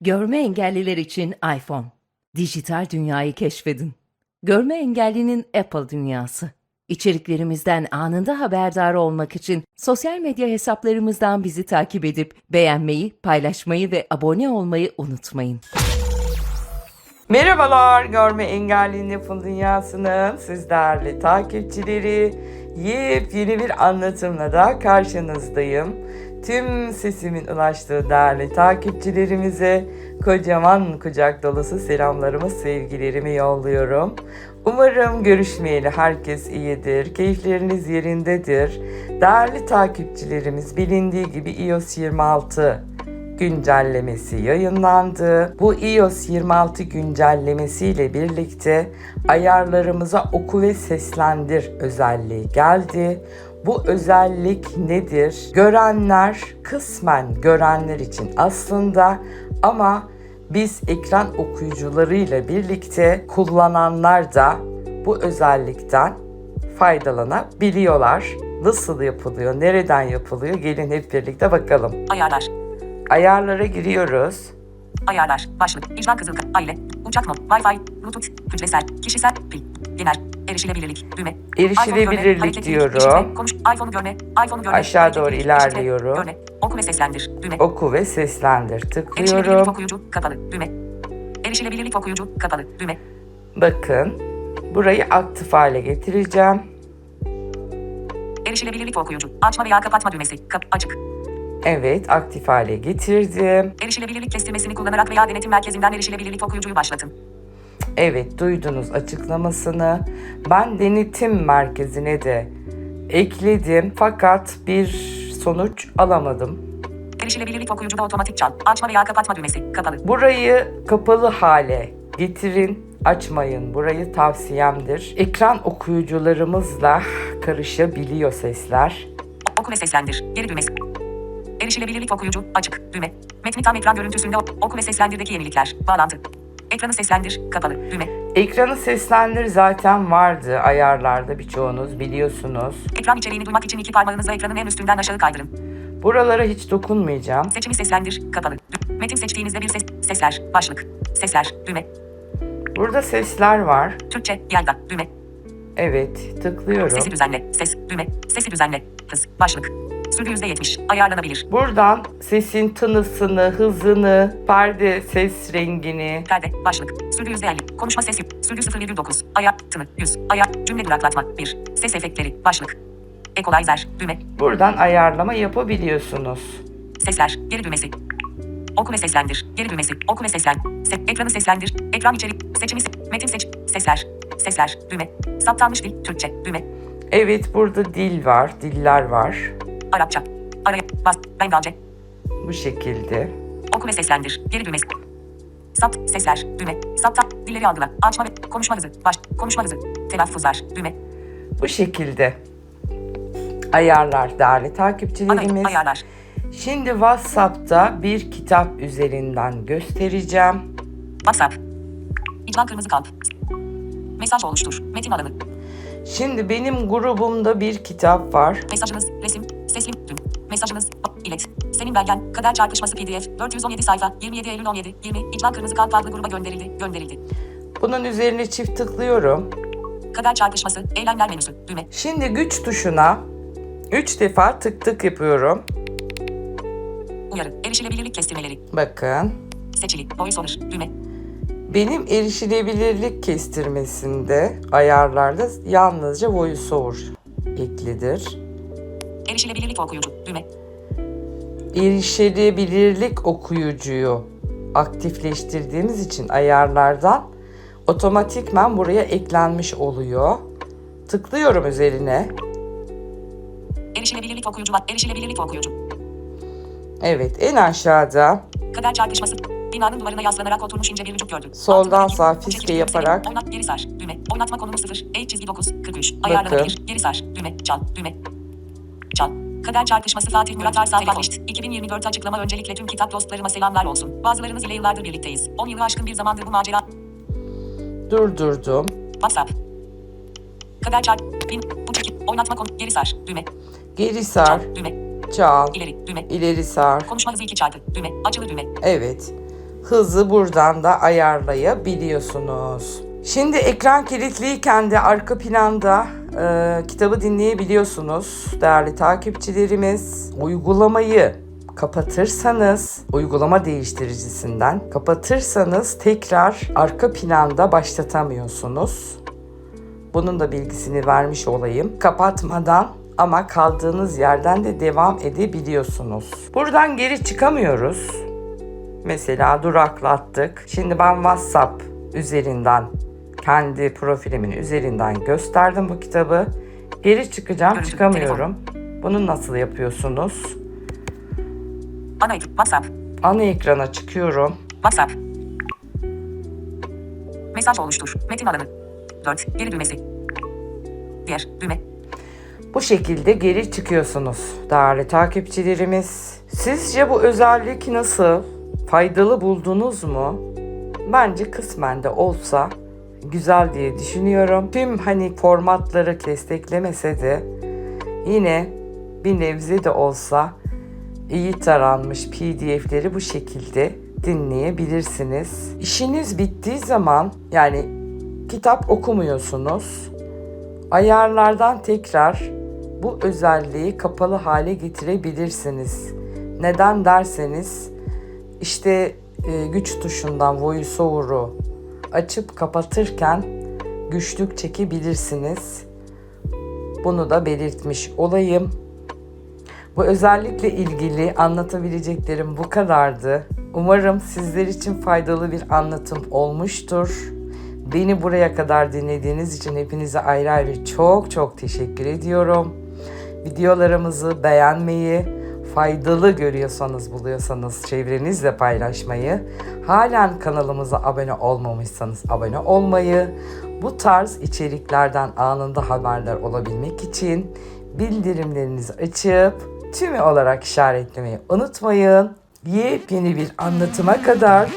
Görme engelliler için iPhone. Dijital dünyayı keşfedin. Görme engellinin Apple dünyası. İçeriklerimizden anında haberdar olmak için sosyal medya hesaplarımızdan bizi takip edip beğenmeyi, paylaşmayı ve abone olmayı unutmayın. Merhabalar Görme Engelli Yapın Dünyası'nın siz değerli takipçileri. Yepyeni bir anlatımla da karşınızdayım. Tüm sesimin ulaştığı değerli takipçilerimize kocaman kucak dolusu selamlarımı, sevgilerimi yolluyorum. Umarım görüşmeyeli herkes iyidir, keyifleriniz yerindedir. Değerli takipçilerimiz bilindiği gibi iOS 26 güncellemesi yayınlandı. Bu iOS 26 güncellemesiyle birlikte ayarlarımıza oku ve seslendir özelliği geldi. Bu özellik nedir? Görenler kısmen görenler için aslında ama biz ekran okuyucularıyla birlikte kullananlar da bu özellikten faydalanabiliyorlar. Nasıl yapılıyor, nereden yapılıyor? Gelin hep birlikte bakalım. Ayarlar. Ayarlara giriyoruz. Ayarlar. Başlık. İcra kızıl. Aile. Uçak mod. Wi-Fi. Bluetooth. Hücresel. Kişisel. Pil. Genel. Erişilebilirlik. Düğme. Erişilebilirlik görme, diyorum. işitme, Konuş. iPhone görme. iPhone görme. Aşağı doğru ilerliyorum. işitme, Görme. Oku ve seslendir. Düğme. Oku ve seslendir. Erişilebilirlik Tıklıyorum. okuyucu. Kapalı. Düğme. Erişilebilirlik okuyucu. Kapalı. Düğme. Bakın. Burayı aktif hale getireceğim. Erişilebilirlik okuyucu. Açma veya kapatma düğmesi. Kap. Açık. Evet, aktif hale getirdim. Erişilebilirlik kestirmesini kullanarak veya denetim merkezinden erişilebilirlik okuyucuyu başlatın. Evet, duydunuz açıklamasını. Ben denetim merkezine de ekledim fakat bir sonuç alamadım. Erişilebilirlik okuyucuda otomatik çal. Açma veya kapatma düğmesi. Kapalı. Burayı kapalı hale getirin. Açmayın. Burayı tavsiyemdir. Ekran okuyucularımızla karışabiliyor sesler. Oku ve seslendir. Geri düğmesi. Erişilebilirlik okuyucu. Açık. Düğme. Metni tam ekran görüntüsünde oku ve seslendirdeki yenilikler. Bağlantı. Ekranı seslendir. Kapalı. Düğme. Ekranı seslendir zaten vardı ayarlarda birçoğunuz biliyorsunuz. Ekran içeriğini duymak için iki parmağınızla ekranın en üstünden aşağı kaydırın. Buralara hiç dokunmayacağım. Seçimi seslendir. Kapalı. Metin seçtiğinizde bir ses. Sesler. Başlık. Sesler. Düğme. Burada sesler var. Türkçe. Yayda. Düğme. Evet, tıklıyorum. Sesi düzenle. Ses. Düğme. Sesi düzenle. Hız. Başlık. Sürgü %70. Ayarlanabilir. Buradan sesin tınısını, hızını, perde ses rengini, Perde. Başlık. Sürgü %50. Konuşma sesi. Sürgü 0,9. Ayar. Tını. 100. Ayar. Cümle duraklatma. 1. Ses efektleri. Başlık. Equalizer. Düğme. buradan ayarlama yapabiliyorsunuz. Sesler. Geri düğmesi. Oku ve seslendir. Geri düğmesi. Oku ve seslen. Se ekranı seslendir. Ekran içerik. Seçimi se- Metin seç. Sesler. Sesler. Düğme. Saptanmış dil. Türkçe. Düğme. Evet, burada dil var, diller var. Arapça. Araya. Bas. Bengalce. Bu şekilde. Oku ve seslendir. Geri düğmesi. Sapt. Sesler. Düğme. Saptan. Dilleri algıla. Açma ve konuşma hızı. Baş. Konuşma hızı. Telaffuzlar. Düğme. Bu şekilde. Ayarlar değerli Ana takipçilerimiz. ayarlar. Şimdi WhatsApp'ta bir kitap üzerinden göstereceğim. WhatsApp. İclan kırmızı kalp. Mesaj oluştur. Metin alanı. Şimdi benim grubumda bir kitap var. Mesajınız, resim, Mesajınız, ilet. Senin belgen, kader çarpışması pdf, 417 sayfa, 27 Eylül 17, 20, İclan Kırmızı Kalp adlı gruba gönderildi, gönderildi. Bunun üzerine çift tıklıyorum. Kader çarpışması, eylemler menüsü, düğme. Şimdi güç tuşuna 3 defa tık tık yapıyorum. Uyarı, erişilebilirlik kestirmeleri, Bakın. seçili, voice over, düğme. Benim erişilebilirlik kestirmesinde ayarlarda yalnızca VoiceOver eklidir. Erişilebilirlik okuyucu, düğme. Erişilebilirlik okuyucuyu aktifleştirdiğimiz için ayarlardan otomatikman buraya eklenmiş oluyor. Tıklıyorum üzerine. Erişilebilirlik okuyucu var, erişilebilirlik okuyucu. Evet en aşağıda Kader çarpışması, binanın duvarına yaslanarak oturmuş ince bir vücut gördüm. Soldan bu fiske yaparak- Oynat, geri sar, düğme. Oynatma konumu 0, E çizgi 9, 43. Ayarlanabilir, geri sar, düğme, çal, düğme. Çal. Kader çarpışması Fatih Murat Arslan Başt. 2024 açıklama öncelikle tüm kitap dostlarıma selamlar olsun. Bazılarınız ile yıllardır birlikteyiz. 10 yılı aşkın bir zamandır bu macera. durdurdum. WhatsApp. Kader çarp. Bin. Bu çekip. Oynatma konu. Geri sar. Düğme. Geri sar, Çal. Düğme. çal, İleri. Düğme. ileri sar. Konuşma hızı 2 çarpı. Düğme. Açılı düğme. Evet. hızı buradan da ayarlayabiliyorsunuz. Şimdi ekran kilitliyken de arka planda e, kitabı dinleyebiliyorsunuz değerli takipçilerimiz. Uygulamayı kapatırsanız, uygulama değiştiricisinden kapatırsanız tekrar arka planda başlatamıyorsunuz. Bunun da bilgisini vermiş olayım. Kapatmadan ama kaldığınız yerden de devam edebiliyorsunuz. Buradan geri çıkamıyoruz. Mesela duraklattık. Şimdi ben WhatsApp üzerinden kendi profilimin üzerinden gösterdim bu kitabı. Geri çıkacağım, çıkamıyorum. Bunu nasıl yapıyorsunuz? Ana. WhatsApp. Ana ekrana çıkıyorum. WhatsApp. Mesaj oluştur. Metin alanı. 4. Geri düğmesi. Diğer düğme. Bu şekilde geri çıkıyorsunuz değerli takipçilerimiz. Sizce bu özellik nasıl? Faydalı buldunuz mu? Bence kısmen de olsa güzel diye düşünüyorum. Tüm hani formatları desteklemese de yine bir nebze de olsa iyi taranmış PDF'leri bu şekilde dinleyebilirsiniz. İşiniz bittiği zaman yani kitap okumuyorsunuz. Ayarlardan tekrar bu özelliği kapalı hale getirebilirsiniz. Neden derseniz işte e, güç tuşundan VoiceOver'u açıp kapatırken güçlük çekebilirsiniz. Bunu da belirtmiş olayım. Bu özellikle ilgili anlatabileceklerim bu kadardı. Umarım sizler için faydalı bir anlatım olmuştur. Beni buraya kadar dinlediğiniz için hepinize ayrı ayrı çok çok teşekkür ediyorum. Videolarımızı beğenmeyi, faydalı görüyorsanız, buluyorsanız çevrenizle paylaşmayı, halen kanalımıza abone olmamışsanız abone olmayı, bu tarz içeriklerden anında haberdar olabilmek için bildirimlerinizi açıp tümü olarak işaretlemeyi unutmayın. Yepyeni bir anlatıma kadar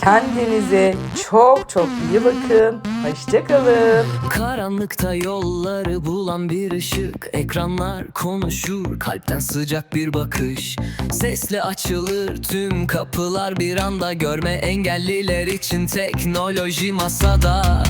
kendinize çok çok iyi bakın. Hoşçakalın. Karanlıkta yolları bulan bir ışık Ekranlar konuşur kalpten sıcak bir bakış Sesle açılır tüm kapılar bir anda Görme engelliler için teknoloji masada